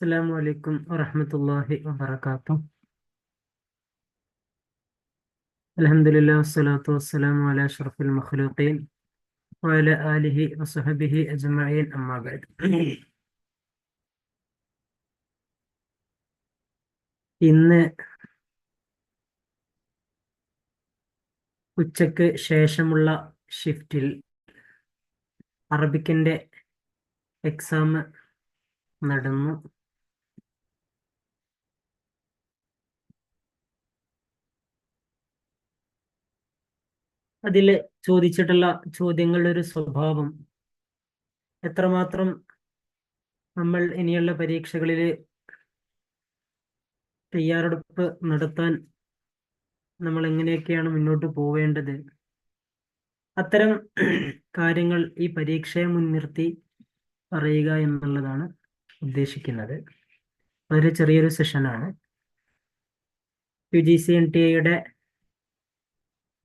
അസ്സാം വലൈക്കും വറഹമത്തല്ലാഹി വാബർക്കാത്തു അലഹമുല്ലാ വസ്സലാത്തു വസ്സലാം അല അഷറഫുൽ മഖ്ലൂഖീൻ വഅല ആലിഹി വസഹബിഹി അജ്മഈൻ. അമ്മാ ബഅദ്. ഇന്ന് ഉച്ചയ്ക്ക് ശേഷമുള്ള ഷിഫ്റ്റിൽ അറബിക്കിന്റെ എക്സാം നടന്നു. അതിൽ ചോദിച്ചിട്ടുള്ള ചോദ്യങ്ങളുടെ ഒരു സ്വഭാവം. എത്രമാത്രം നമ്മൾ ഇനിയുള്ള പരീക്ഷകളിൽ തയ്യാറെടുപ്പ് നടത്താൻ നമ്മൾ എങ്ങനെയൊക്കെയാണ് മുന്നോട്ട് പോവേണ്ടത്? അത്തരം കാര്യങ്ങൾ ഈ പരീക്ഷയെ മുൻനിർത്തി പറയുക എന്നുള്ളതാണ് ഉദ്ദേശിക്കുന്നത്. വളരെ ചെറിയൊരു സെഷനാണ്. U G C N T എയുടെ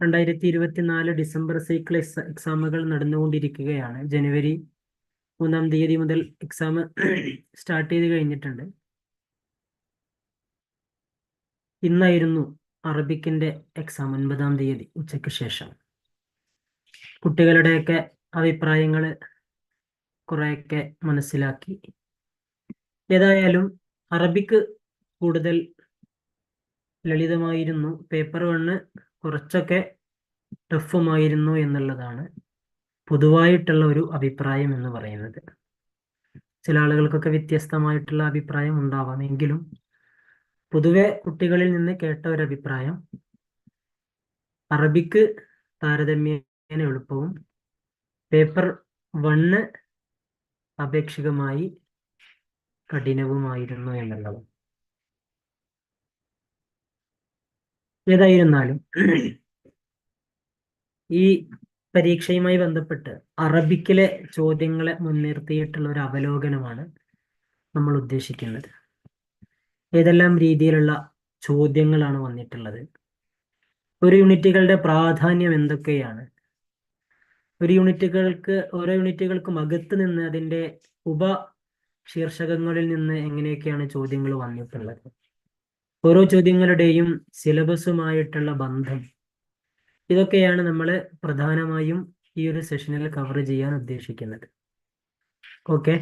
രണ്ടായിരത്തി ഇരുപത്തിനാല് ഡിസംബർ സൈക്കിൾ എക്സാമുകൾ നടന്നുകൊണ്ടിരിക്കുകയാണ്. ജനുവരി മൂന്നാം തീയതി മുതൽ എക്സാം സ്റ്റാർട്ട് ചെയ്ത് കഴിഞ്ഞിട്ടുണ്ട്. ഇന്നായിരുന്നു അറബിക്കിന്റെ എക്സാം ഒൻപതാം തീയതി ഉച്ചയ്ക്ക് ശേഷം. കുട്ടികളുടെയൊക്കെ അഭിപ്രായങ്ങൾ കുറെയൊക്കെ മനസ്സിലാക്കി. ഏതായാലും അറബിക്ക് കൂടുതൽ ലളിതമായിരുന്നു. പേപ്പർ വണ്ണ് കുറച്ചൊക്കെ ടഫുമായിരുന്നു എന്നുള്ളതാണ് പൊതുവായിട്ടുള്ള ഒരു അഭിപ്രായം എന്ന് പറയുന്നത്. ചില ആളുകൾക്കൊക്കെ വ്യത്യസ്തമായിട്ടുള്ള അഭിപ്രായം ഉണ്ടാവാം. എങ്കിലും പൊതുവെ കുട്ടികളിൽ നിന്ന് കേട്ട ഒരു അഭിപ്രായം അറബിക്ക് താരതമ്യേന എളുപ്പവും പേപ്പർ വണ്ണ് അപേക്ഷികമായി കഠിനവുമായിരുന്നു എന്നുള്ളത് ഏതായിരുന്നാലും ഈ പരീക്ഷയുമായി ബന്ധപ്പെട്ട് അറബിക്കിലെ ചോദ്യങ്ങളെ മുൻനിർത്തിയിട്ടുള്ള ഒരു അവലോകനമാണ് നമ്മൾ ഉദ്ദേശിക്കുന്നത്. ഏതെല്ലാം രീതിയിലുള്ള ചോദ്യങ്ങളാണ് വന്നിട്ടുള്ളത്? ഒരു യൂണിറ്റുകളുടെ പ്രാധാന്യം എന്തൊക്കെയാണ്? ഒരു യൂണിറ്റുകൾക്ക് ഓരോ യൂണിറ്റുകൾക്കും അകത്ത് നിന്ന് അതിന്റെ ഉപ ശീർഷകങ്ങളിൽ നിന്ന് എങ്ങനെയൊക്കെയാണ് ചോദ്യങ്ങൾ വന്നിട്ടുള്ളത്? ഓരോ ചോദ്യങ്ങളുടെയും സിലബസുമായിട്ടുള്ള ബന്ധം ഇതൊക്കെയാണ് നമ്മൾ പ്രധാനമായും ഈ ഒരു സെഷനിൽ കവർ ചെയ്യാൻ ഉദ്ദേശിക്കുന്നത്. ഓക്കെ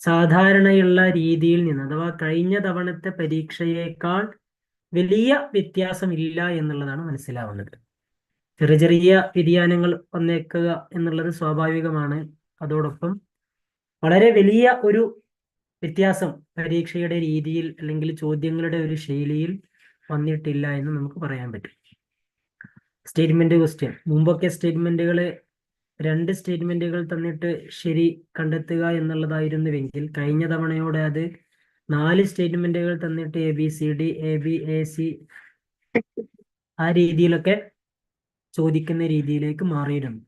സാധാരണയുള്ള രീതിയിൽ നിന്ന് അഥവാ കഴിഞ്ഞ തവണത്തെ പരീക്ഷയേക്കാൾ വലിയ വ്യത്യാസം ഇല്ല എന്നുള്ളതാണ് മനസ്സിലാവുന്നത്. ചെറിയ ചെറിയ വ്യതിയാനങ്ങൾ വന്നേക്കുക എന്നുള്ളത് സ്വാഭാവികമാണ്. അതോടൊപ്പം വളരെ വലിയ ഒരു വ്യത്യാസം പരീക്ഷയുടെ രീതിയിൽ അല്ലെങ്കിൽ ചോദ്യങ്ങളുടെ ഒരു ശൈലിയിൽ വന്നിട്ടില്ല എന്ന് നമുക്ക് പറയാൻ പറ്റും. സ്റ്റേറ്റ്മെന്റ് ക്വസ്റ്റ്യൻ മുമ്പൊക്കെ സ്റ്റേറ്റ്മെന്റുകൾ രണ്ട് സ്റ്റേറ്റ്മെന്റുകൾ തന്നിട്ട് ശരി കണ്ടെത്തുക എന്നുള്ളതായിരുന്നുവെങ്കിൽ കഴിഞ്ഞ തവണയോടെ അത് നാല് സ്റ്റേറ്റ്മെന്റുകൾ തന്നിട്ട് A B C D A B A C ആ രീതിയിലൊക്കെ ചോദിക്കുന്ന രീതിയിലേക്ക് മാറിയിരുന്നു.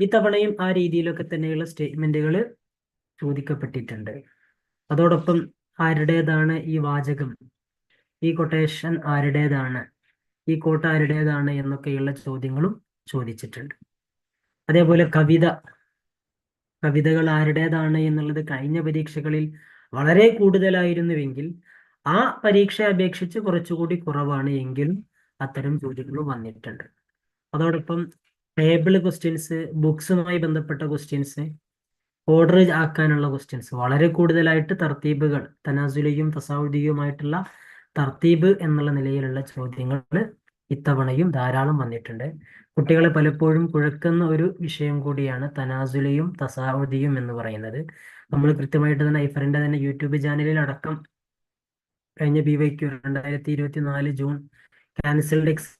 ഇത്തവണയും ആ രീതിയിലൊക്കെ തന്നെയുള്ള സ്റ്റേറ്റ്മെന്റുകൾ ചോദിക്കപ്പെട്ടിട്ടുണ്ട്. അതോടൊപ്പം ആരുടേതാണ് ഈ വാചകം? ഈ കൊട്ടേഷൻ ആരുടേതാണ്? ഈ കോട്ട ആരുടേതാണ് എന്നൊക്കെയുള്ള ചോദ്യങ്ങളും ചോദിച്ചിട്ടുണ്ട്. അതേപോലെ കവിത കവിതകൾ ആരുടേതാണ് എന്നുള്ളത് കഴിഞ്ഞ പരീക്ഷകളിൽ വളരെ കൂടുതലായിരുന്നുവെങ്കിൽ ആ പരീക്ഷയെ അപേക്ഷിച്ച് കുറച്ചുകൂടി കുറവാണ് എങ്കിലും അത്തരം ചോദ്യങ്ങൾ വന്നിട്ടുണ്ട്. അതോടൊപ്പം ടേബിൾ ക്വസ്റ്റ്യൻസ് ബുക്സുമായി ബന്ധപ്പെട്ട ക്വസ്റ്റ്യൻസ് ഓർഡർ ആക്കാനുള്ള ക്വസ്റ്റ്യൻസ് വളരെ കൂടുതലായിട്ട് തർത്തീബുകൾ തനാസുലയും തസാവുദിയുമായിട്ടുള്ള തർത്തീബ് എന്നുള്ള നിലയിലുള്ള ചോദ്യങ്ങൾ ഇത്തവണയും ധാരാളം വന്നിട്ടുണ്ട്. കുട്ടികളെ പലപ്പോഴും കുഴക്കുന്ന ഒരു വിഷയം കൂടിയാണ് തനാസുലയും തസാവുദിയും എന്ന് പറയുന്നത്. നമ്മൾ കൃത്യമായിട്ട് തന്നെ ഐഫറിന്റെ തന്നെ യൂട്യൂബ് ചാനലിൽ അടക്കം കഴിഞ്ഞ ബി വൈക്യു രണ്ടായിരത്തി ഇരുപത്തി നാല് ജൂൺ ക്യാൻസൽഡ് എക്സ്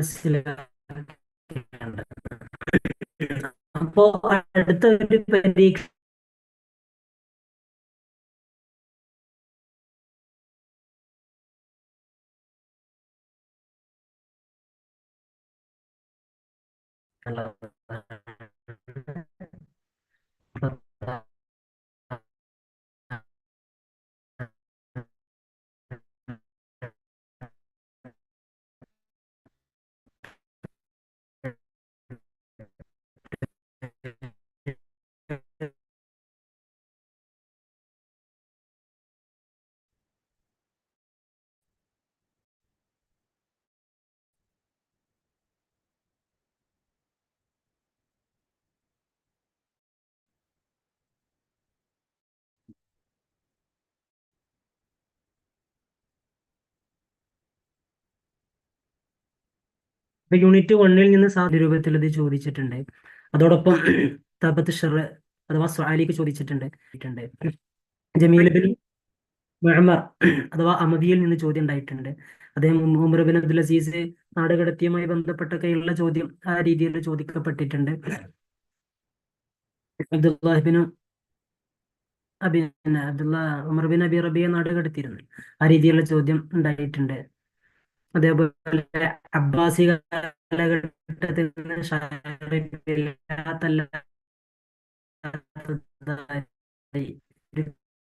മനസ്സിലാക്കേണ്ടത് അപ്പോ അടുത്ത ഒരു പരീക്ഷ ഇപ്പൊ യൂണിറ്റ് വണ്ണിൽ നിന്ന് സാധ്യ രൂപത്തിൽ ഇത് ചോദിച്ചിട്ടുണ്ട്. അതോടൊപ്പം തബത്ത് ഷെർ അഥവാ സ്വാലിക്ക് ചോദിച്ചിട്ടുണ്ട്. ജമീലബിൻ മുഅമ്മർ അഥവാ അമദിയിൽ നിന്ന് ചോദ്യം ഉണ്ടായിട്ടുണ്ട്. അദ്ദേഹം ഉമർ ബിൻ അബ്ദുൽ അസീസ് നാടുകടത്തിയുമായി ബന്ധപ്പെട്ട ബന്ധപ്പെട്ടൊക്കെയുള്ള ചോദ്യം ആ രീതിയിൽ ചോദിക്കപ്പെട്ടിട്ടുണ്ട്. അബ്ദുല്ലാഹിബിനും Abi Abdullah Umar bin Abi റബിയെ നാടുകടത്തിയിരുന്നു. ആ രീതിയിലുള്ള ചോദ്യം ഉണ്ടായിട്ടുണ്ട്. അതേപോലെ അബ്ബാസി കാലഘട്ടത്തിൽ നിന്ന്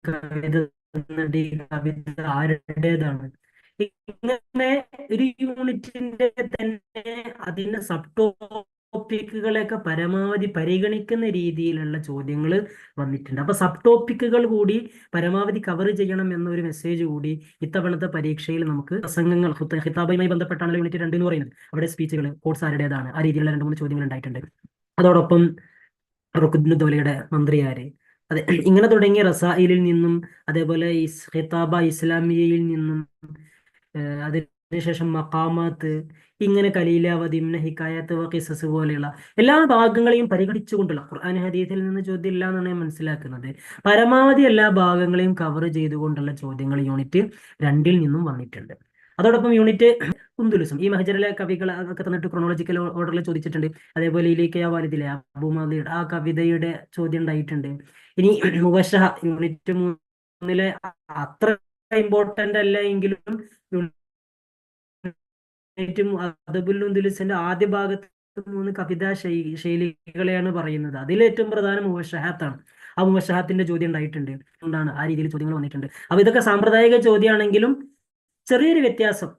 കവിത കവിത ആരുടേതാണ്? ഇങ്ങനെ ഒരു യൂണിറ്റിന്റെ തന്നെ അതിന്റെ സബ് ടോപ്പിക്കുകളെയൊക്കെ പരമാവധി പരിഗണിക്കുന്ന രീതിയിലുള്ള ചോദ്യങ്ങൾ വന്നിട്ടുണ്ട്. അപ്പൊ സബ് ടോപ്പിക്കുകൾ കൂടി പരമാവധി കവർ ചെയ്യണം എന്നൊരു മെസ്സേജ് കൂടി ഇത്തവണത്തെ പരീക്ഷയിൽ നമുക്ക് പ്രസംഗങ്ങൾ ഹിതാബുമായി ബന്ധപ്പെട്ടാണ് യൂണിറ്റ് രണ്ട് എന്ന് പറയുന്നത്. അവിടെ സ്പീച്ചുകൾ കോഴ്സ് ആരുടേതാണ്? ആ രീതിയിലുള്ള രണ്ട് മൂന്ന് ചോദ്യങ്ങൾ ഉണ്ടായിട്ടുണ്ട്. അതോടൊപ്പം റുക്കുദ്ദീൻ മന്ത്രിയാര് അതെ ഇങ്ങനെ തുടങ്ങിയ റസായിലിൽ നിന്നും അതേപോലെ ഹിതാബ ഇസ്ലാമിയയിൽ നിന്നും അതിനുശേഷം മക്കാമാത്ത് ഇങ്ങനെ കലീലാവതി ഇമ്ന ഹിക്കായത്ത് വ ഖിസസ് പോലെയുള്ള എല്ലാ ഭാഗങ്ങളെയും പരിഗണിച്ചുകൊണ്ടുള്ള ഖുർആൻ ഹദീസിൽ നിന്ന് ചോദ്യം ഇല്ല എന്നാണ് ഞാൻ മനസ്സിലാക്കുന്നത്. പരമാവധി എല്ലാ ഭാഗങ്ങളെയും കവർ ചെയ്തുകൊണ്ടുള്ള ചോദ്യങ്ങൾ യൂണിറ്റ് രണ്ടിൽ നിന്നും വന്നിട്ടുണ്ട്. അതോടൊപ്പം യൂണിറ്റ് കുന്തുലുസും. ഈ മഹജറിലെ കവികൾ ഒക്കെ തന്നിട്ട് ക്രോണോളജിക്കൽ ഓർഡറിൽ ചോദിച്ചിട്ടുണ്ട്. അതേപോലെ ഇലേക്കയ വാലിദിലെ അബുമാലിയുടെ ആ കവിതയുടെ ചോദ്യം ഉണ്ടായിട്ടുണ്ട്. ഇനി മുബഷ യൂണിറ്റ് മൂന്നിലെ അത്ര ഇമ്പോർട്ടന്റ് അല്ല എങ്കിലും യൂണിറ്റ് അദബുൽ ദുലിസിന്റെ ആദ്യ ഭാഗത്ത് മൂന്ന് കവിതാ ശൈലികളെയാണ് പറയുന്നത്. അതിലേറ്റവും പ്രധാനം മുവഷഹാത്താണ് ആ മുവഷഹാത്തിന്റെ ചോദ്യം ഉണ്ടായിട്ടുണ്ട്. കൊണ്ടാണ് ആ രീതിയിൽ ചോദ്യങ്ങൾ വന്നിട്ടുണ്ട്. അപ്പൊ ഇതൊക്കെ സാമ്പ്രദായിക ചോദ്യമാണെങ്കിലും ചെറിയൊരു വ്യത്യാസം.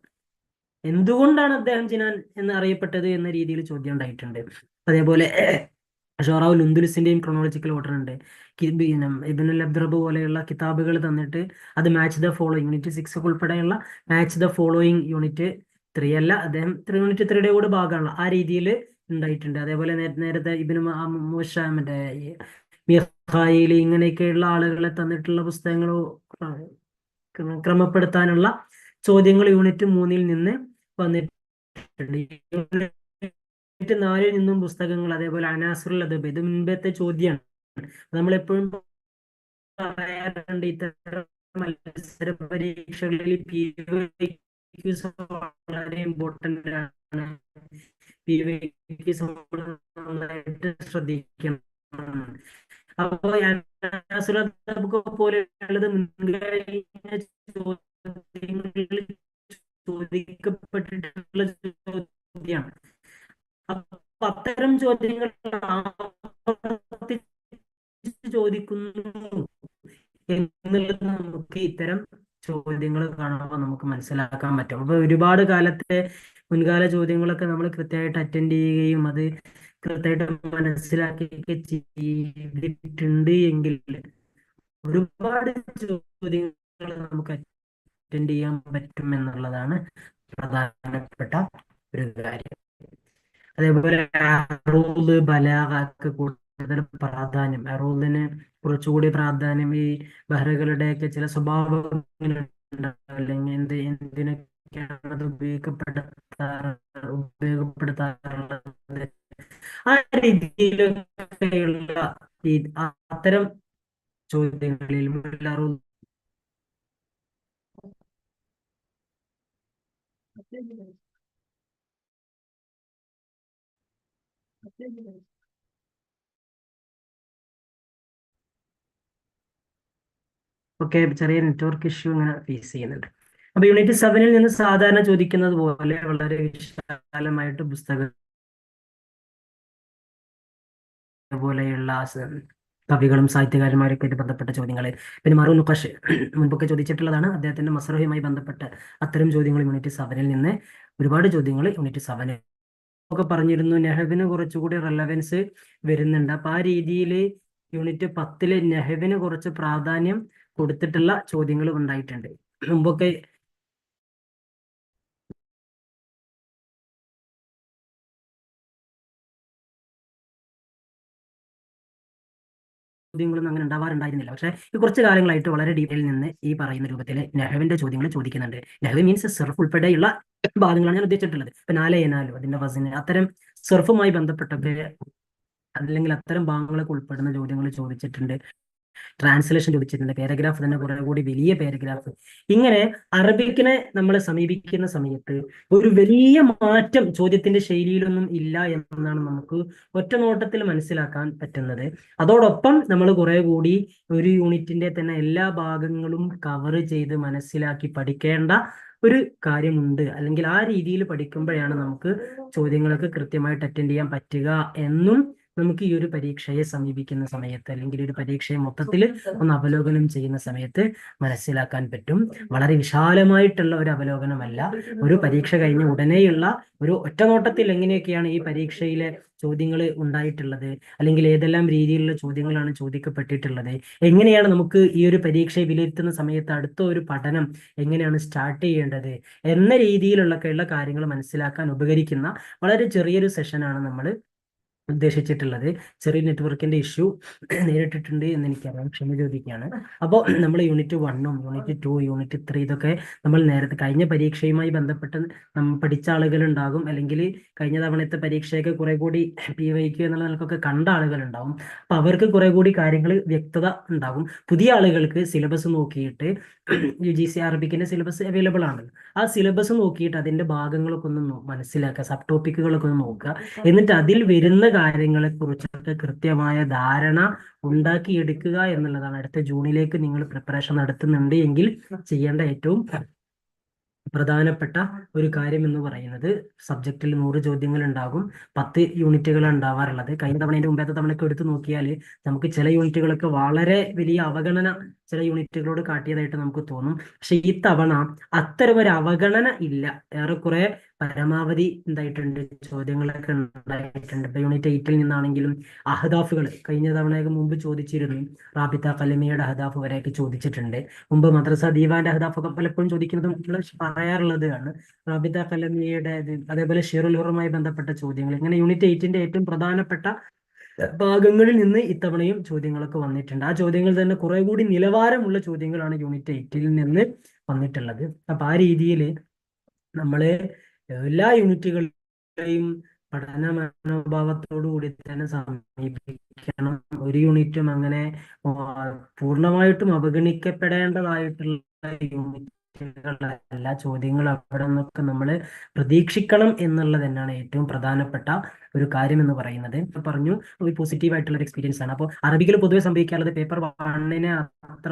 എന്തുകൊണ്ടാണ് അദ്ദേഹം ജിനാൻ എന്ന് അറിയപ്പെട്ടത് എന്ന രീതിയിൽ ചോദ്യം ഉണ്ടായിട്ടുണ്ട്. അതേപോലെ ഷോറാവുൽ ലുന്ദുലിസിന്റെയും ക്രോണോളജിക്കൽ ഓർഡർ ഉണ്ട്. ഇബ്നുൽ അബ്ദറബ് പോലെയുള്ള കിതാബുകൾ തന്നിട്ട് അത് match the following unit six ഉൾപ്പെടെയുള്ള match the following unit three അല്ല അദ്ദേഹം ത്രീ യൂണിറ്റ് ത്രീയുടെ കൂടെ ഭാഗമാണ് ആ രീതിയിൽ ഉണ്ടായിട്ടുണ്ട്. അതേപോലെ നേരത്തെ ഇബിന് മൂഷ മറ്റേ ഈ ഇങ്ങനെയൊക്കെയുള്ള ആളുകളെ തന്നിട്ടുള്ള പുസ്തകങ്ങൾ ക്രമപ്പെടുത്താനുള്ള ചോദ്യങ്ങൾ യൂണിറ്റ് മൂന്നിൽ നിന്ന് വന്നിട്ടുണ്ട്. യൂണിറ്റ് നാലിൽ നിന്നും പുസ്തകങ്ങൾ അതേപോലെ അനാസുറുൽ അദബ് ഇത് മുൻപത്തെ ചോദ്യമാണ് നമ്മൾ എപ്പോഴും പറയാറുണ്ട് ഇത്തരം മത്സര പരീക്ഷകളിൽ വളരെ ഇമ്പോർട്ടന്റ് ആണ് PYQs നന്നായിട്ട് ശ്രദ്ധിക്കണം അപ്പോ അദബ് പോലെയുള്ളത് ചോദ്യങ്ങളിൽ ചോദിക്കപ്പെട്ടിട്ടുള്ള ചോദ്യമാണ്. അപ്പൊ അത്തരം ചോദ്യങ്ങൾ ചോദിക്കുന്നു എന്നുള്ളത് നമുക്ക് ഇത്തരം ചോദ്യങ്ങൾ കാണുമ്പോൾ നമുക്ക് മനസ്സിലാക്കാൻ പറ്റും. അപ്പൊ ഒരുപാട് കാലത്തെ മുൻകാല ചോദ്യങ്ങളൊക്കെ നമ്മൾ കൃത്യമായിട്ട് അറ്റൻഡ് ചെയ്യുകയും അത് കൃത്യമായിട്ട് മനസ്സിലാക്കുകയൊക്കെ ചെയ്തിട്ടുണ്ട് എങ്കിൽ ഒരുപാട് ചോദ്യങ്ങൾ നമുക്ക് അറ്റൻഡ് ചെയ്യാൻ പറ്റും എന്നുള്ളതാണ് പ്രധാനപ്പെട്ട ഒരു കാര്യം. അതേപോലെ ബലാഗക്ക് കൂടുതൽ പ്രാധാന്യം. അറൂദിന് കുറച്ചുകൂടി പ്രാധാന്യം ഈ ബഹ്റകളുടെയൊക്കെ ചില അല്ലെങ്കിൽ എന്ത് എന്തിനൊക്കെയാണ് അത് ഉപയോഗപ്പെടുത്താറ് ഉപയോഗപ്പെടുത്താറുള്ളത്? ആ രീതിയിലൊക്കെയുള്ള രീതി അത്തരം ചോദ്യങ്ങളിൽ മുല്ലറൂദ് ഒക്കെ ചെറിയ നെറ്റ്വർക്ക് ഇഷ്യൂ ഇങ്ങനെ ഫേസ് ചെയ്യുന്നുണ്ട്. അപ്പൊ യൂണിറ്റ് സെവനിൽ നിന്ന് സാധാരണ ചോദിക്കുന്നത് പോലെ വളരെ വിശാലമായിട്ട് പുസ്തകം പോലെയുള്ള കവികളും സാഹിത്യകാരന്മാരൊക്കെ ആയിട്ട് ബന്ധപ്പെട്ട ചോദ്യങ്ങൾ പിന്നെ മറു നുക്കാഷ് മുൻപൊക്കെ ചോദിച്ചിട്ടുള്ളതാണ്. അദ്ദേഹത്തിന്റെ മസറഹുമായി ബന്ധപ്പെട്ട അത്തരം ചോദ്യങ്ങൾ യൂണിറ്റ് സെവനിൽ നിന്ന് ഒരുപാട് ചോദ്യങ്ങൾ യൂണിറ്റ് സെവനിൽ ഒക്കെ പറഞ്ഞിരുന്നു. നെഹബിന് കുറച്ചുകൂടി റെലവൻസ് വരുന്നുണ്ട്. അപ്പൊ ആ രീതിയിൽ യൂണിറ്റ് പത്തിൽ നെഹബിന് കുറച്ച് പ്രാധാന്യം കൊടുത്തിട്ടുള്ള ചോദ്യങ്ങളും ഉണ്ടായിട്ടുണ്ട്. മുമ്പൊക്കെ ചോദ്യങ്ങളൊന്നും അങ്ങനെ ഉണ്ടാവാറുണ്ടായിരുന്നില്ല. പക്ഷേ ഈ കുറച്ച് കാലങ്ങളായിട്ട് വളരെ ഡീറ്റെയിൽ നിന്ന് ഈ പറയുന്ന രൂപത്തിൽ നെഹവിന്റെ ചോദ്യങ്ങൾ ചോദിക്കുന്നുണ്ട്. നെഹവ് മീൻസ് സെർഫ് ഉൾപ്പെടെയുള്ള ഭാഗങ്ങളാണ് ഞാൻ ഉദ്ദേശിച്ചിട്ടുള്ളത്. ഇപ്പൊ നാല് ഏനാലും അതിന്റെ വസന്. അത്തരം സെർഫുമായി ബന്ധപ്പെട്ടൊക്കെ അല്ലെങ്കിൽ അത്തരം ഭാഗങ്ങളൊക്കെ ഉൾപ്പെടുന്ന ചോദ്യങ്ങൾ ചോദിച്ചിട്ടുണ്ട്. ട്രാൻസ്ലേഷൻ ചോദിച്ചിട്ടുണ്ട് പാരഗ്രാഫ് തന്നെ കുറെ കൂടി വലിയ പാരഗ്രാഫ് ഇങ്ങനെ അറബിക്കിനെ നമ്മൾ സമീപിക്കുന്ന സമയത്ത് ഒരു വലിയ മാറ്റം ചോദ്യത്തിന്റെ ശൈലിയിലൊന്നും ഇല്ല എന്നാണ് നമുക്ക് ഒറ്റ നോട്ടത്തിൽ മനസ്സിലാക്കാൻ പറ്റുന്നത്. അതോടൊപ്പം നമ്മൾ കുറെ കൂടി ഒരു യൂണിറ്റിന്റെ തന്നെ എല്ലാ ഭാഗങ്ങളും കവർ ചെയ്ത് മനസ്സിലാക്കി പഠിക്കേണ്ട ഒരു കാര്യമുണ്ട്. അല്ലെങ്കിൽ ആ രീതിയിൽ പഠിക്കുമ്പോഴാണ് നമുക്ക് ചോദ്യങ്ങളൊക്കെ കൃത്യമായിട്ട് അറ്റൻഡ് ചെയ്യാൻ പറ്റുക എന്നും നമുക്ക് ഈ ഒരു പരീക്ഷയെ സമീപിക്കുന്ന സമയത്ത് അല്ലെങ്കിൽ ഒരു പരീക്ഷയെ മൊത്തത്തിൽ ഒന്ന് അവലോകനം ചെയ്യുന്ന സമയത്ത് മനസ്സിലാക്കാൻ പറ്റും. വളരെ വിശാലമായിട്ടുള്ള ഒരു അവലോകനമല്ല. ഒരു പരീക്ഷ കഴിഞ്ഞ ഉടനെയുള്ള ഒരു ഒറ്റനോട്ടത്തിൽ എങ്ങനെയൊക്കെയാണ് ഈ പരീക്ഷയിലെ ചോദ്യങ്ങൾ ഉണ്ടായിട്ടുള്ളത്? അല്ലെങ്കിൽ ഏതെല്ലാം രീതിയിലുള്ള ചോദ്യങ്ങളാണ് ചോദിക്കപ്പെട്ടിട്ടുള്ളത്? എങ്ങനെയാണ് നമുക്ക് ഈ ഒരു പരീക്ഷയെ വിലയിരുത്തുന്ന സമയത്ത് അടുത്ത ഒരു പഠനം എങ്ങനെയാണ് സ്റ്റാർട്ട് ചെയ്യേണ്ടത്? എന്ന രീതിയിലുള്ള കാര്യങ്ങൾ മനസ്സിലാക്കാൻ ഉപകരിക്കുന്ന വളരെ ചെറിയൊരു സെഷനാണ് നമ്മൾ ഉദ്ദേശിച്ചിട്ടുള്ളത്. ചെറിയ നെറ്റ്വർക്കിന്റെ ഇഷ്യൂ നേരിട്ടിട്ടുണ്ട് എന്ന് എനിക്കറിയാം. ക്ഷമ ചോദിക്കുകയാണ്. അപ്പോൾ നമ്മൾ യൂണിറ്റ് വണ്ണും യൂണിറ്റ് ടു യൂണിറ്റ് ത്രീ ഇതൊക്കെ നമ്മൾ നേരത്തെ കഴിഞ്ഞ പരീക്ഷയുമായി ബന്ധപ്പെട്ട് നമ്മൾ പഠിച്ച ആളുകൾ ഉണ്ടാകും അല്ലെങ്കിൽ കഴിഞ്ഞ തവണത്തെ പരീക്ഷയൊക്കെ കുറെ കൂടി പി വൈക്ക് എന്നുള്ള നിലക്കൊക്കെ കണ്ട ആളുകൾ ഉണ്ടാവും അപ്പൊ അവർക്ക് കുറെ കൂടി കാര്യങ്ങൾ വ്യക്തത ഉണ്ടാകും. പുതിയ ആളുകൾക്ക് സിലബസ് നോക്കിയിട്ട് യു ജി സി അറബിക്കിന്റെ സിലബസ് അവൈലബിൾ ആണ്. ആ സിലബസ് നോക്കിയിട്ട് അതിന്റെ ഭാഗങ്ങളൊക്കെ ഒന്ന് മനസ്സിലാക്കുക. സബ് ടോപ്പിക്കുകളൊക്കെ ഒന്ന് നോക്കുക. എന്നിട്ട് അതിൽ വരുന്ന കാര്യങ്ങളെ കുറിച്ചൊക്കെ കൃത്യമായ ധാരണ ഉണ്ടാക്കിയെടുക്കുക എന്നുള്ളതാണ്. അടുത്ത ജൂണിലേക്ക് നിങ്ങൾ പ്രിപ്പറേഷൻ നടത്തുന്നുണ്ട് എങ്കിൽ ചെയ്യേണ്ട ഏറ്റവും പ്രധാനപ്പെട്ട ഒരു കാര്യം എന്ന് പറയുന്നത് സബ്ജക്റ്റിൽ നൂറ് ചോദ്യങ്ങൾ ഉണ്ടാകും. പത്ത് യൂണിറ്റുകളാണ് ഉണ്ടാവാറുള്ളത്. കഴിഞ്ഞ തവണയുടെ മുമ്പത്തെ തവണയൊക്കെ എടുത്തു നോക്കിയാൽ നമുക്ക് ചില യൂണിറ്റുകളൊക്കെ വളരെ വലിയ അവഗണന ചില യൂണിറ്റുകളോട് കാട്ടിയതായിട്ട് നമുക്ക് തോന്നും. പക്ഷെ ഈ തവണ അത്തരം ഒരു അവഗണന ഇല്ല. ഏറെക്കുറെ പരമാവധി എന്തായിട്ടുണ്ട്? ചോദ്യങ്ങളൊക്കെ ഉണ്ടായിട്ടുണ്ട്. ഇപ്പൊ യൂണിറ്റ് എയ്റ്റിൽ നിന്നാണെങ്കിലും അഹദാഫുകൾ കഴിഞ്ഞ തവണയൊക്കെ മുമ്പ് ചോദിച്ചിരുന്നു. റാബിത്ത കലിമയുടെ അഹദാഫ് വരെയൊക്കെ ചോദിച്ചിട്ടുണ്ട്. മുമ്പ് മദ്രസ ദീവാന്റെ അഹദാഫൊക്കെ പലപ്പോഴും ചോദിക്കുന്നതും നമ്മൾ പറയാറുള്ളത് ആണ് റാബിത്ത കലമിയുടെ അതേപോലെ ഷിറുൽ ബന്ധപ്പെട്ട ചോദ്യങ്ങൾ. ഇങ്ങനെ യൂണിറ്റ് എയ്റ്റിന്റെ ഏറ്റവും പ്രധാനപ്പെട്ട ഭാഗങ്ങളിൽ നിന്ന് ഇത്തവണയും ചോദ്യങ്ങളൊക്കെ വന്നിട്ടുണ്ട്. ആ ചോദ്യങ്ങൾ തന്നെ കുറെ കൂടി നിലവാരമുള്ള ചോദ്യങ്ങളാണ് യൂണിറ്റ് എയ്റ്റിൽ നിന്ന് വന്നിട്ടുള്ളത്. അപ്പൊ ആ രീതിയിൽ നമ്മൾ എല്ലാ യൂണിറ്റുകളെയും പഠന മനോഭാവത്തോടു കൂടി തന്നെ സമീപിക്കണം. ഒരു യൂണിറ്റും അങ്ങനെ പൂർണമായിട്ടും അവഗണിക്കപ്പെടേണ്ടതായിട്ടുള്ള യൂണിറ്റുകളല്ല. ചോദ്യങ്ങൾ അവിടെ നിന്നൊക്കെ നമ്മൾ പ്രതീക്ഷിക്കണം എന്നുള്ളത് തന്നെയാണ് ഏറ്റവും പ്രധാനപ്പെട്ട ഒരു കാര്യം എന്ന് പറയുന്നത് പറഞ്ഞു ഒരു പോസിറ്റീവ് ആയിട്ടുള്ള ഒരു എക്സ്പീരിയൻസ് ആണ് അപ്പോൾ അറബികൾ പൊതുവെ സംഭവിക്കാറുള്ളത് പേപ്പർ വണ്ണിനെ അത്ര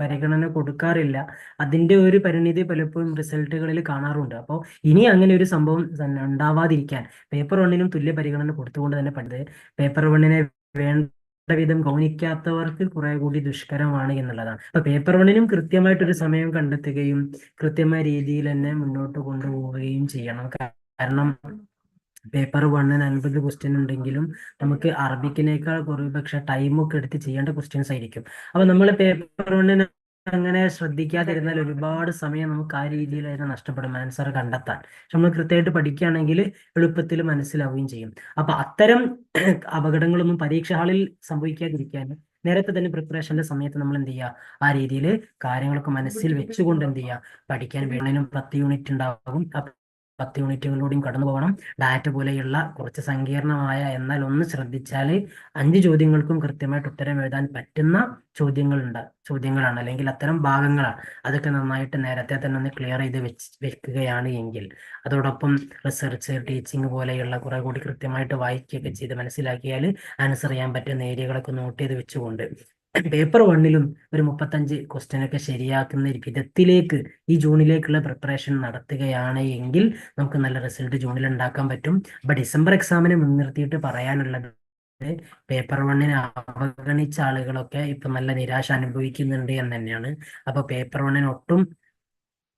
പരിഗണന കൊടുക്കാറില്ല. അതിന്റെ ഒരു പരിണിതി പലപ്പോഴും റിസൾട്ടുകളിൽ കാണാറുണ്ട്. അപ്പോൾ ഇനി അങ്ങനെ ഒരു സംഭവം ഉണ്ടാവാതിരിക്കാൻ പേപ്പർ വണ്ണിനും തുല്യ പരിഗണന കൊടുത്തുകൊണ്ട് തന്നെ പഠിത് പേപ്പർ വണ്ണിനെ വേണ്ട വിധം ഗൗനിക്കാത്തവർക്ക് കുറെ കൂടി ദുഷ്കരമാണ് എന്നുള്ളതാണ്. അപ്പൊ പേപ്പർ വണ്ണിനും കൃത്യമായിട്ടൊരു സമയം കണ്ടെത്തുകയും കൃത്യമായ രീതിയിൽ തന്നെ മുന്നോട്ട് കൊണ്ടുപോവുകയും ചെയ്യണം. കാരണം പേപ്പർ വണ്ണിന് അൻപത് ക്വസ്റ്റ്യൻ ഉണ്ടെങ്കിലും നമുക്ക് അറബിക്കിനേക്കാൾ കുറേ പക്ഷെ ടൈമൊക്കെ എടുത്ത് ചെയ്യേണ്ട ക്വസ്റ്റ്യൻസ് ആയിരിക്കും. അപ്പൊ നമ്മൾ പേപ്പർ വണ്ണിന് അങ്ങനെ ശ്രദ്ധിക്കാതിരുന്നാൽ ഒരുപാട് സമയം നമുക്ക് ആ രീതിയിൽ അതിനെ നഷ്ടപ്പെടും ആൻസർ കണ്ടെത്താൻ. പക്ഷെ നമ്മൾ കൃത്യമായിട്ട് പഠിക്കുകയാണെങ്കിൽ എളുപ്പത്തിൽ മനസ്സിലാവുകയും ചെയ്യും. അപ്പൊ അത്തരം അപകടങ്ങളൊന്നും പരീക്ഷ ഹാളിൽ സംഭവിക്കാതിരിക്കാൻ നേരത്തെ തന്നെ പ്രിപ്പറേഷന്റെ സമയത്ത് നമ്മൾ എന്ത് ചെയ്യുക? ആ രീതിയിൽ കാര്യങ്ങളൊക്കെ മനസ്സിൽ വെച്ചുകൊണ്ട് എന്ത് ചെയ്യുക? പഠിക്കാൻ വേണേലും പത്ത് യൂണിറ്റ് ഉണ്ടാകും പത്ത് യൂണിറ്റുകളിലൂടെയും കടന്നു പോകണം. ഡാറ്റ പോലെയുള്ള കുറച്ച് സങ്കീർണമായ എന്നാൽ ഒന്ന് ശ്രദ്ധിച്ചാൽ അഞ്ച് ചോദ്യങ്ങൾക്കും കൃത്യമായിട്ട് ഉത്തരം എഴുതാൻ പറ്റുന്ന ചോദ്യങ്ങളുണ്ട്. ചോദ്യങ്ങളാണ്. അല്ലെങ്കിൽ അത്തരം ഭാഗങ്ങളാണ്. അതൊക്കെ നന്നായിട്ട് നേരത്തെ തന്നെ ഒന്ന് ക്ലിയർ ചെയ്ത് വെച്ച് വെക്കുകയാണ് എങ്കിൽ. അതോടൊപ്പം റിസർച്ച് ടീച്ചിങ് പോലെയുള്ള കുറെ കൂടി കൃത്യമായിട്ട് വായിക്കുകയൊക്കെ ചെയ്ത് മനസ്സിലാക്കിയാൽ ആൻസർ ചെയ്യാൻ പറ്റുന്ന ഏരിയകളൊക്കെ നോട്ട് ചെയ്ത് വെച്ചുകൊണ്ട് പേപ്പർ വണ്ണിലും ഒരു മുപ്പത്തഞ്ച് ക്വസ്റ്റ്യനൊക്കെ ശരിയാക്കുന്ന വിധത്തിലേക്ക് ഈ ജൂണിലേക്കുള്ള പ്രിപ്പറേഷൻ നടത്തുകയാണ് എങ്കിൽ നമുക്ക് നല്ല റിസൾട്ട് ജൂണിൽ ഉണ്ടാക്കാൻ പറ്റും. അപ്പൊ ഡിസംബർ എക്സാമിനെ മുൻനിർത്തിയിട്ട് പറയാനുള്ളത് പേപ്പർ വണ്ണിനെ അവഗണിച്ച ആളുകളൊക്കെ ഇപ്പൊ നല്ല നിരാശ അനുഭവിക്കുന്നുണ്ട് എന്ന് തന്നെയാണ്. അപ്പോൾ പേപ്പർ വണ്ണിന് ഒട്ടും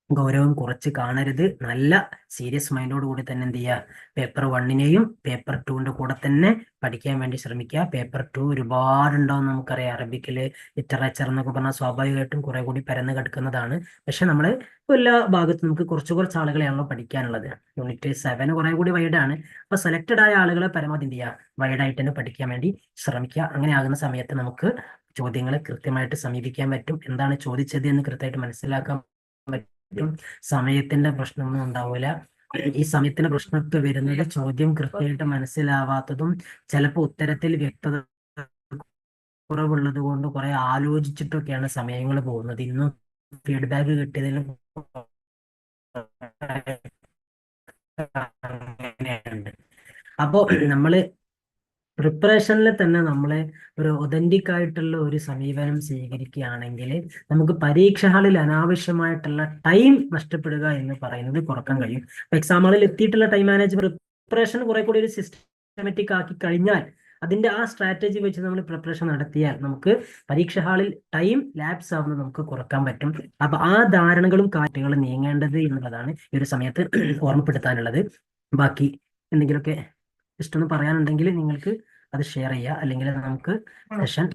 ഗൗരവം കുറച്ച് കാണരുത്. നല്ല സീരിയസ് മൈൻഡോട് കൂടി തന്നെ എന്ത് ചെയ്യുക പേപ്പർ വണ്ണിനെയും പേപ്പർ ടുവിന്റെ കൂടെ തന്നെ പഠിക്കാൻ വേണ്ടി ശ്രമിക്കുക. പേപ്പർ ടു ഒരുപാടുണ്ടാവും നമുക്കറിയാം. അറബിക്കിൽ ലിറ്ററേച്ചർ എന്നൊക്കെ പറഞ്ഞാൽ സ്വാഭാവികമായിട്ടും കുറെ കൂടി പരന്ന് കിടക്കുന്നതാണ്. പക്ഷെ നമ്മൾ എല്ലാ ഭാഗത്തും നമുക്ക് കുറച്ച് കുറച്ച് ആളുകളെയാണല്ലോ പഠിക്കാനുള്ളത്. യൂണിറ്റ് സെവൻ കുറെ കൂടി വൈഡാണ് അപ്പൊ സെലക്റ്റഡ് ആയ ആളുകളെ പരമാവധി എന്ത് ചെയ്യുക? വൈഡായിട്ട് തന്നെ പഠിക്കാൻ വേണ്ടി ശ്രമിക്കുക. അങ്ങനെ ആകുന്ന സമയത്ത് നമുക്ക് ചോദ്യങ്ങളെ കൃത്യമായിട്ട് സമീപിക്കാൻ പറ്റും. എന്താണ് ചോദിച്ചത് എന്ന് കൃത്യമായിട്ട് മനസ്സിലാക്കാൻ പറ്റും. സമയത്തിന്റെ പ്രശ്നമൊന്നും ഉണ്ടാവില്ല ഈ സമയത്തിന്റെ പ്രശ്നത്തിൽ വരുന്നത് ചോദ്യം കൃത്യമായിട്ട് മനസ്സിലാവാത്തതും ചിലപ്പോൾ ഉത്തരത്തിൽ വ്യക്തത കുറവുള്ളത് കൊണ്ട് കുറെ ആലോചിച്ചിട്ടൊക്കെയാണ് സമയങ്ങൾ പോകുന്നത്. ഇന്നും ഫീഡ്ബാക്ക് അങ്ങനെയുണ്ട്. അപ്പോ നമ്മൾ പ്രിപ്പറേഷനിൽ തന്നെ നമ്മളെ ഒരു ഒതന്റിക് ആയിട്ടുള്ള ഒരു സമീപനം സ്വീകരിക്കുകയാണെങ്കിൽ നമുക്ക് പരീക്ഷ ഹാളിൽ അനാവശ്യമായിട്ടുള്ള ടൈം നഷ്ടപ്പെടുക എന്ന് പറയുന്നത് കുറയ്ക്കാൻ കഴിയും. എക്സാം ഹാളിൽ എത്തിയിട്ടുള്ള ടൈം മാനേജ്മെന്റ് പ്രിപ്പറേഷൻ കുറെ കൂടി ഒരു സിസ്റ്റമാറ്റിക് ആക്കി കഴിഞ്ഞാൽ അതിന്റെ ആ സ്ട്രാറ്റജി വെച്ച് നമ്മൾ പ്രിപ്പറേഷൻ നടത്തിയാൽ നമുക്ക് പരീക്ഷ ഹാളിൽ ടൈം ലാപ്സ് ആവുന്നത് നമുക്ക് കുറയ്ക്കാൻ പറ്റും. അപ്പൊ ആ ധാരണകളും കാറ്റുകളും നീങ്ങേണ്ടത് എന്നുള്ളതാണ് ഈ ഒരു സമയത്ത് ഓർമ്മപ്പെടുത്താനുള്ളത്. ബാക്കി എന്തെങ്കിലുമൊക്കെ ജസ്റ്റ് ഒന്ന് പറയാനുണ്ടെങ്കിൽ നിങ്ങൾക്ക് അത് ഷെയർ ചെയ്യുക അല്ലെങ്കിൽ നമുക്ക് സെഷൻ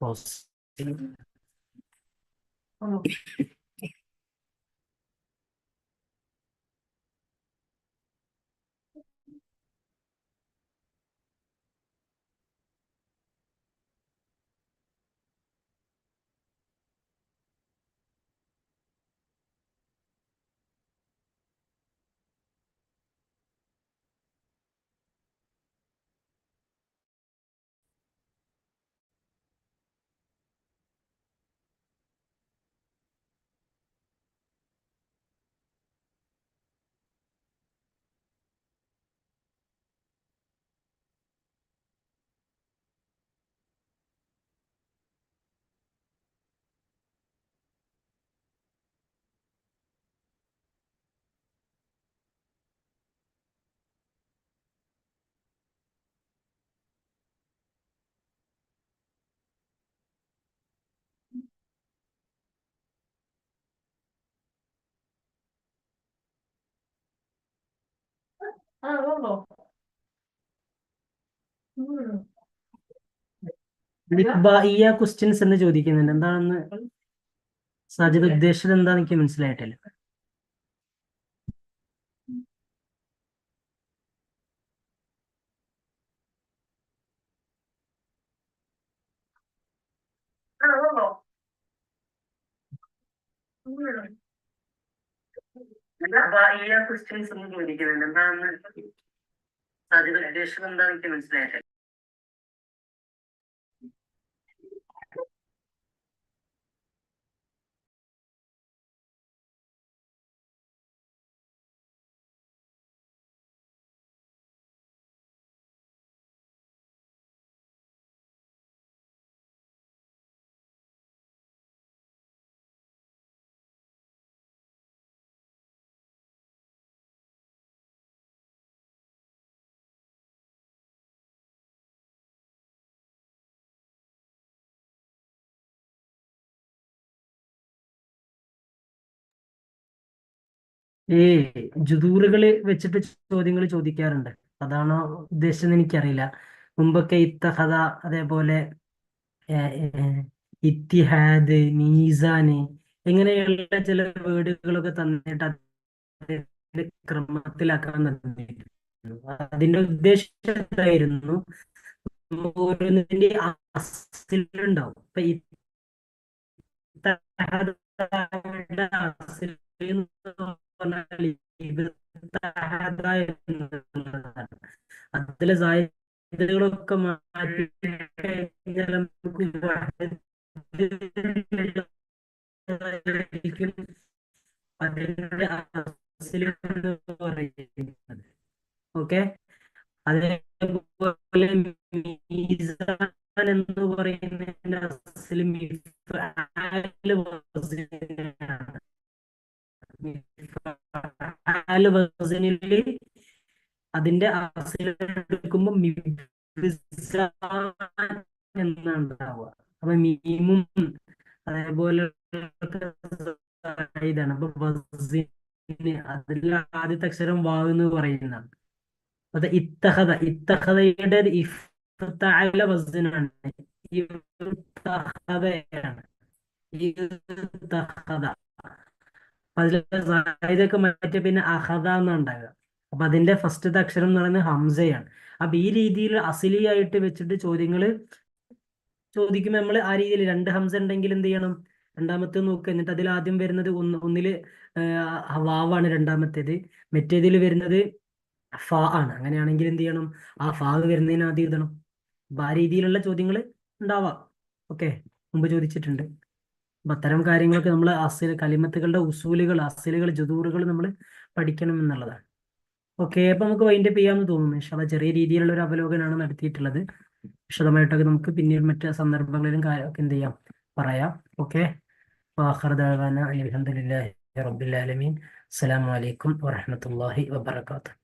ക്ലോസ് ഈ ക്വസ്റ്റ്യൻസ് എന്ന് ചോദിക്കുന്നുണ്ട്. എന്താണെന്ന്? സാധ്യത ഉദ്ദേശിച്ചത് എന്താ എനിക്ക് മനസ്സിലായിട്ടില്ല. ഈ ക്വസ്റ്റ്യൻസ് ഒന്നും ചോദിക്കുന്നുണ്ട് എന്താണെന്ന് സാധ്യത ഉദ്ദേശം എന്താണെന്ന് എനിക്ക് മനസ്സിലായിട്ടില്ല. ഈ ജുദൂറുകൾ വെച്ചിട്ട് ചോദ്യങ്ങൾ ചോദിക്കാറുണ്ട്. അതാണോ ഉദ്ദേശിച്ചത് എനിക്കറിയില്ല. മുമ്പൊക്കെ ഇത്തഹദ അതേപോലെ ഇത്തിഹാദ് മീസാന് ഇങ്ങനെയുള്ള ചില വേർഡുകളൊക്കെ തന്നിട്ട് അതിന്റെ ക്രമത്തിലാക്കാൻ അതിന്റെ ഉദ്ദേശം എന്തായിരുന്നു? ഓരോന്നിന്റെ അസിലുണ്ടാവും. ഇപ്പൊ ഇത്തഹദ അതിലെ സാധ്യതകളൊക്കെ മാറ്റി നമുക്ക് ഓക്കെ അതേപോലെ മിഫ്ആൽ വസ്നിൽ അതിന്റെ അസ്ല് എടുക്കുമ്പോ മിഫ്സാൻ എന്നാണ് ഉണ്ടാവുക അപ്പൊ മീമും അതേപോലെ ഇതാണ്. അപ്പൊ അതിൽ ആദ്യത്തെ അക്ഷരം വാവ് എന്ന് പറയുന്നതാണ്. അത് ഇത്തഹദ ഇത്തഹദയുടെ ഇഫ്തഅല വസ്നാണ് ഇഫ്തഹദയാണ് ഇഫ്തഹദ അതിലെ സായിദൊക്കെ പിന്നെ അഹദ എന്നാണ് ഉണ്ടാകുക അപ്പൊ അതിന്റെ ഫസ്റ്റത്തെ അക്ഷരം എന്ന് പറയുന്നത് ഹംസയാണ്. അപ്പൊ ഈ രീതിയിൽ അസിലിയായിട്ട് വെച്ചിട്ട് ചോദ്യങ്ങൾ ചോദിക്കുമ്പോൾ നമ്മൾ ആ രീതിയിൽ രണ്ട് ഹംസ ഉണ്ടെങ്കിൽ എന്ത് ചെയ്യണം? രണ്ടാമത്തെ നോക്കുക എന്നിട്ട് അതിൽ ആദ്യം വരുന്നത് ഒന്ന് ഒന്നിൽ വാവാണ് രണ്ടാമത്തേത്. മറ്റേതിൽ വരുന്നത് ഫ ആണ്. അങ്ങനെയാണെങ്കിൽ എന്ത് ചെയ്യണം? ആ ഫാ വരുന്നതിന് ആദ്യം എഴുതണം. അപ്പൊ ആ രീതിയിലുള്ള ചോദ്യങ്ങൾ ഉണ്ടാവാം. ഓക്കെ. മുമ്പ് ചോദിച്ചിട്ടുണ്ട്. അത്തരം കാര്യങ്ങളൊക്കെ നമ്മൾ അസിൽ കലിമത്തുകളുടെ ഉസൂലുകൾ അസിലുകൾ ജുദൂറുകൾ നമ്മൾ പഠിക്കണം എന്നുള്ളതാണ്. ഓക്കെ അപ്പൊ നമുക്ക് വൈൻഡ് അപ്പ് ചെയ്യാമെന്ന് തോന്നുന്നു. ഇൻഷാല്ല ചെറിയ രീതിയിലുള്ള ഒരു അവലോകനമാണ് നടത്തിയിട്ടുള്ളത്. വിശദമായിട്ടൊക്കെ നമുക്ക് പിന്നീട് മറ്റ് സന്ദർഭങ്ങളിലും കാര്യമൊക്കെ എന്ത് ചെയ്യാം? പറയാം. ഓക്കെ അലഹമുല്ലാ റബ്ബിൽ ആലമീൻ. അസ്സലാമു അലൈക്കും വറഹ്മത്തുള്ളാഹി വബറകാതുഹു.